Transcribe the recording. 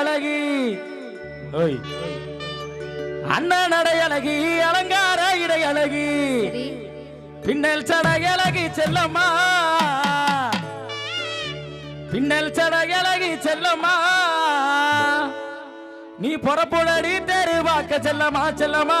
அழகி. அண்ணன் அடை அழகி அலங்கார இடை அழகி. பின்னல் சடகி அழகி செல்லம்மா. பின்னல் சடை அழகி செல்லம்மா. நீ பொறப்புடடி தெருவாக்க செல்லமா செல்லமா